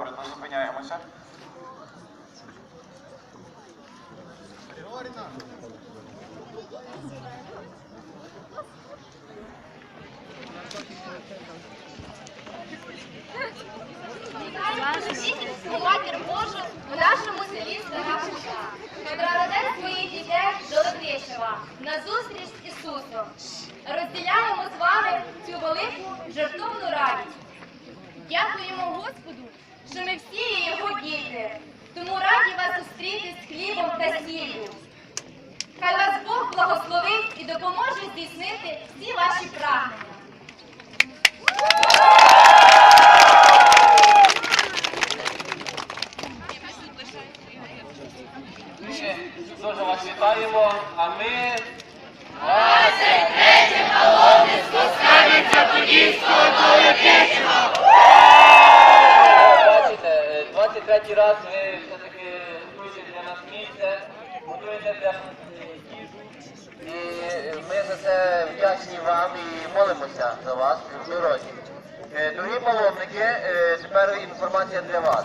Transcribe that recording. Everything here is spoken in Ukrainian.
не зупиняємося. Матір Божу у нашому селі Стара Хуша. Приведе своїх дітей до Летичева на зустріч з Ісусом. Розділяємо з вами цю велику жертовну радість. Дякуємо Господу, що ми всі є його діти. Тому раді вас зустріти з хлібом та сіллю. Хай вас Бог благословить і допоможе здійснити всі ваші прагнення. Дуже вас вітаємо, а ми 23 раз ви все-таки готуєте для нас місце, готуєте для нас їжу. І ми за це вдячні вам і молимося за вас в році. Дорогі паломники, е, тепер інформація для вас.